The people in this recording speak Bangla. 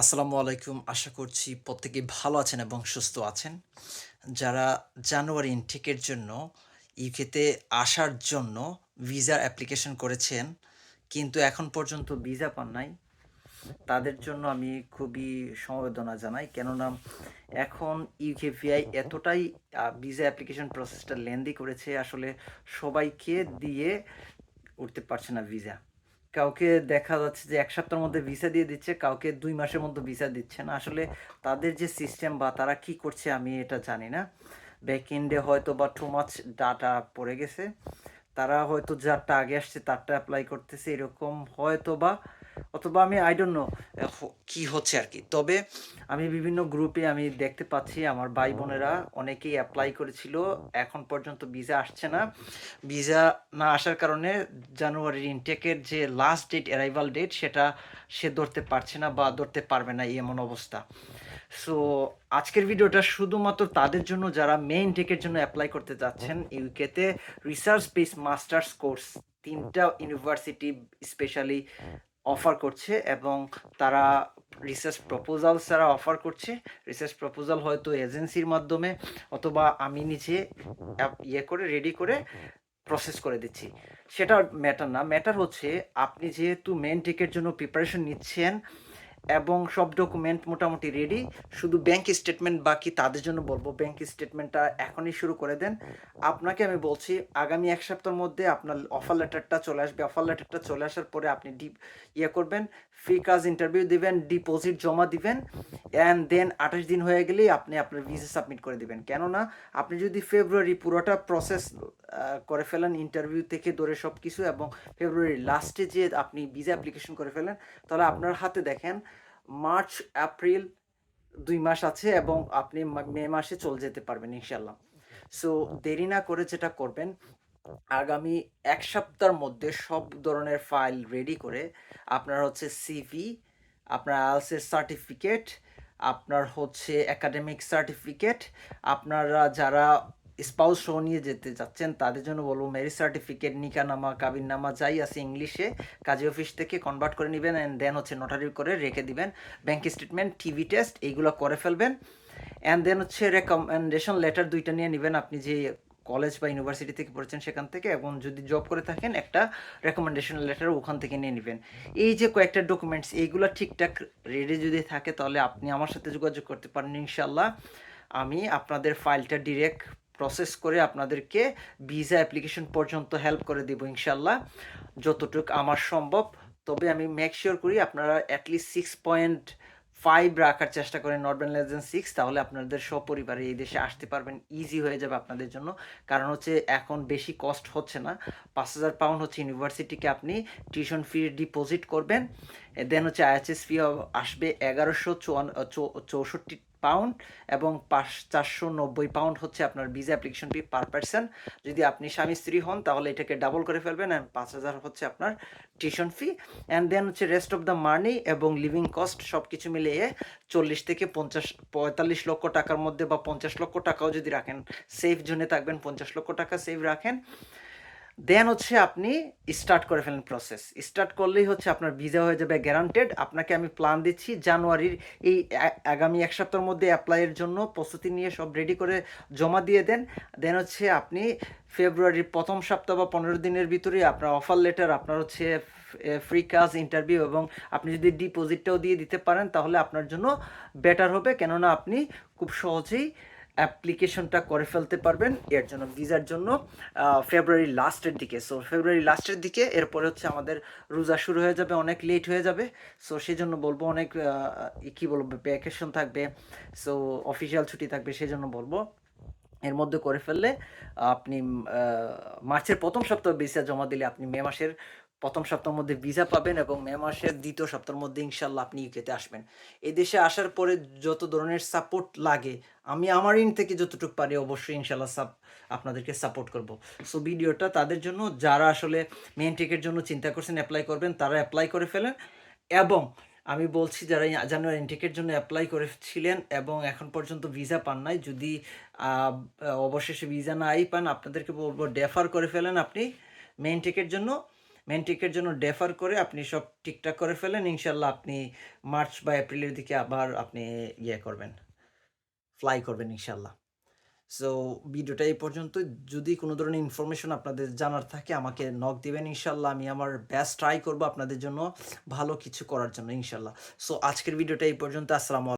আসসালামু আলাইকুম। আশা করছি প্রত্যেকে ভালো আছেন এবং সুস্থ আছেন। যারা জানুয়ারি ইনটেকের জন্য ইউকেতে আসার জন্য ভিসার অ্যাপ্লিকেশন করেছেন, কিন্তু এখন পর্যন্ত ভিসা পান নাই, তাদের জন্য আমি খুবই সমবেদনা জানাই। কেননা এখন ইউকেপিআই এতটাই ভিসা অ্যাপ্লিকেশন প্রসেসটা লেন্দি করেছে, আসলে সবাইকে দিয়ে উঠতে পারছে না ভিসা। কাউকে দেখা যাচ্ছে যে এক সপ্তাহের মধ্যে ভিসা দিয়ে দিচ্ছে, কাউকে দুই মাসের মধ্যে ভিসা দিচ্ছে না। আসলে তাদের যে সিস্টেম বা তারা কি করছে আমি এটা জানি না। ব্যাক এন্ডে হয়তো বা টু মাছ ডাটা পড়ে গেছে। তারা হয়তো যারটা আগে আসছে তারটা অ্যাপ্লাই করতেছে, এরকম হয়তো বা অথবা আমি আই ডোন্ট নো কি হচ্ছে আর কি। তবে আমি বিভিন্ন গ্রুপে আমি দেখতে পাচ্ছি, আমার ভাই বোনেরা অনেকেই অ্যাপ্লাই করেছিল, এখন পর্যন্ত ভিসা আসছে না। ভিসা না আসার কারণে জানুয়ারির ইনটেকের যে লাস্ট ডেট অ্যারাইভাল ডেট সেটা সে ধরতে পারছে না বা ধরতে পারবে না এমন অবস্থা। সো আজকের ভিডিওটা শুধুমাত্র তাদের জন্য, যারা মেইন টেকের জন্য অ্যাপ্লাই করতে যাচ্ছেন ইউকেতে রিসার্চ বেস মাস্টার্স কোর্স তিনটা ইউনিভার্সিটি স্পেশালি অফার করছে এবং তারা রিসার্চ প্রপোজালস তারা অফার করছে রিসার্চ প্রপোজাল হয়তো এজেন্সির মাধ্যমে অথবা আমি নিজে ইয়ে করে রেডি করে প্রসেস করে দিচ্ছি। সেটা ম্যাটার না। ম্যাটার হচ্ছে আপনি যেহেতু মেন টেকের জন্য প্রিপারেশন নিচ্ছেন এবং সব ডকুমেন্ট মোটামুটি রেডি শুধু ব্যাংক স্টেটমেন্ট বাকি, তাদের জন্য বলব ব্যাংক স্টেটমেন্টটা এখনই শুরু করে দেন। আপনাকে আমি বলছি, আগামী এক সপ্তাহের মধ্যে আপনার অফার লেটারটা চলে আসবে। অফার লেটারটা চলে আসার পরে আপনি ডিপ ইয়ে করবেন ফ্রি কাজ ইন্টারভিউ দিবেন ডিপোজিট জমা দিবেন অ্যান্ড দেন আঠাশ দিন হয়ে গেলেই আপনি আপনার ভিসা সাবমিট করে দিবেন। কেননা, আপনি যদি ফেব্রুয়ারি পুরোটা প্রসেস করে ফেলেন ইন্টারভিউ থেকে ধরে সব কিছু এবং ফেব্রুয়ারি লাস্টে যে আপনি ভিসা অ্যাপ্লিকেশন করে ফেলেন, তাহলে আপনার হাতে দেখেন মার্চ, এপ্রিল দুই মাস আছে এবং আপনি মা- মাসে চলে যেতে পারবেন ইনশাল্লাহ সো দেরি না করে যেটা করবেন, আগামী এক সপ্তাহের মধ্যে সব ধরনের ফাইল রেডি করে আপনার হচ্ছে সিভি আপনার আইএলসের সার্টিফিকেট আপনার হচ্ছে একাডেমিক সার্টিফিকেট আপনারা যারা স্পাউস সহ নিয়ে যেতে যাচ্ছেন, তাদের জন্য বলব ম্যারিজ সার্টিফিকেট নিকানামা কাবিননামা যাই আছে ইংলিশে কাজী অফিস থেকে কনভার্ট করে নেবেন অ্যান্ড দেন হচ্ছে নোটারি করে রেখে দিবেন। ব্যাংক স্টেটমেন্ট টিভি টেস্ট এইগুলো করে ফেলবেন। অ্যান্ড দেন হচ্ছে রেকমেন্ডেশন লেটার দুইটা নিয়ে নেবেন। আপনি যে কলেজ বা ইউনিভার্সিটি থেকে পড়েছেন সেখান থেকে এবং যদি জব করে থাকেন, একটা রেকমেন্ডেশন লেটার ওখান থেকে নিয়ে নেবেন। এই যে কয়েকটা ডকুমেন্টস এইগুলো ঠিকঠাক রেডি যদি থাকে তাহলে আপনি আমার সাথে যোগাযোগ করতে পারেন ইনশাল্লাহ আমি আপনাদের ফাইলটা ডিরেক্ট প্রসেস করে আপনাদেরকে ভিসা অ্যাপ্লিকেশন পর্যন্ত হেল্প করে দেবো ইনশাল্লাহ যতটুকু আমার সম্ভব। তবে আমি মেক শিওর করি আপনারা অ্যাটলিস্ট সিক্স পয়েন্ট ফাইভ রাখার চেষ্টা করেন বেন লেস সিক্স তাহলে আপনাদের সপরিবারে এই দেশে আসতে পারবেন। ইজি হয়ে যাবে আপনাদের জন্য। কারণ হচ্ছে এখন বেশি কস্ট হচ্ছে না। পাঁচ হাজার পাউন্ড হচ্ছে ইউনিভার্সিটিকে আপনি টিউশন ফি ডিপোজিট করবেন। দেন হচ্ছে আইএচএস ফি আসবে এগারোশো চৌষট্টি পাউন্ড এবং পাঁচ, চারশো নব্বই পাউন্ড হচ্ছে আপনার visa application fee per person যদি আপনি স্বামী স্ত্রী হন, তাহলে এটাকে ডাবল করে ফেলবেন অ্যান্ড পাঁচ হাজার হচ্ছে আপনার টিউশন ফি অ্যান্ড দেন হচ্ছে রেস্ট অফ দ্য মানি এবং লিভিং কস্ট সব কিছু মিলিয়ে চল্লিশ থেকে পঞ্চাশ, পঁয়তাল্লিশ লক্ষ টাকার মধ্যে বা পঞ্চাশ লক্ষ টাকাও যদি রাখেন সেফ জোনে থাকবেন, পঞ্চাশ লক্ষ টাকা সেভ রাখেন। দেন হচ্ছে আপনি স্টার্ট করে ফেলেন প্রসেস স্টার্ট করলেই হচ্ছে আপনার ভিসা হয়ে যাবে গ্যারান্টেড আপনাকে আমি প্ল্যান দিচ্ছি জানুয়ারির এই আগামী এক সপ্তাহের মধ্যে অ্যাপ্লাইয়ের জন্য প্রস্তুতি নিয়ে সব রেডি করে জমা দিয়ে দেন। দেন হচ্ছে আপনি ফেব্রুয়ারির প্রথম সপ্তাহ বা পনেরো দিনের ভিতরে আপনার অফার লেটার আপনার হচ্ছে ফ্রি কাজ ইন্টারভিউ এবং আপনি যদি ডিপোজিটটাও দিয়ে দিতে পারেন, তাহলে আপনার জন্য বেটার হবে। কেননা আপনি খুব সহজেই অ্যাপ্লিকেশনটা করে ফেলতে পারবেন এর জন্য, ভিসার জন্য ফেব্রুয়ারি লাস্টের দিকে। সো ফেব্রুয়ারি লাস্টের দিকে, এরপরে হচ্ছে আমাদের রোজা শুরু হয়ে যাবে, অনেক লেট হয়ে যাবে। সো সেই জন্য বলব অনেক কি বলব ভ্যাকেশন থাকবে। সো অফিসিয়াল ছুটি থাকবে সেই জন্য বলব। এর মধ্যে করে ফেললে আপনি মার্চের প্রথম সপ্তাহ ভিসা জমা দিলে আপনি মে মাসের প্রথম সপ্তাহের মধ্যে ভিসা পাবেন এবং মে মাসের দ্বিতীয় সপ্তাহের মধ্যে ইনশাল্লাহ আপনি ইউকেতে আসবেন। এই দেশে আসার পরে যত ধরনের সাপোর্ট লাগে, আমি আমার ইন থেকে যতটুকু পারি অবশ্যই ইনশাল্লাহ সাপ আপনাদেরকে সাপোর্ট করব। সো ভিডিওটা তাদের জন্য, যারা আসলে মেন টেকের জন্য চিন্তা করছেন অ্যাপ্লাই করবেন, তারা অ্যাপ্লাই করে ফেলেন এবং আমি বলছি যারা জানুয়ারি ইনটেকের জন্য অ্যাপ্লাই করেছিলেন এবং এখন পর্যন্ত ভিসা পান নাই, যদি অবশেষে ভিসা নাই পান, আপনাদেরকে বলব ডেফার করে ফেলেন আপনি মেইন টেকের জন্য। মেন্টিকের জন্য ডেফার করে আপনি সব ঠিকঠাক করে ফেলেন ইনশাল্লাহ আপনি মার্চ বা এপ্রিলের দিকে আবার আপনি ইয়ে করবেন ফ্লাই করবেন ইনশাল্লাহ সো ভিডিওটা এই পর্যন্ত যদি কোনো ধরনের ইনফরমেশন আপনাদের জানার থাকে, আমাকে নক দিবেন ইনশাল্লাহ আমি আমার বেস্ট ট্রাই করব আপনাদের জন্য ভালো কিছু করার জন্য ইনশাল্লাহ সো আজকের ভিডিওটা এই পর্যন্ত। আসসালামু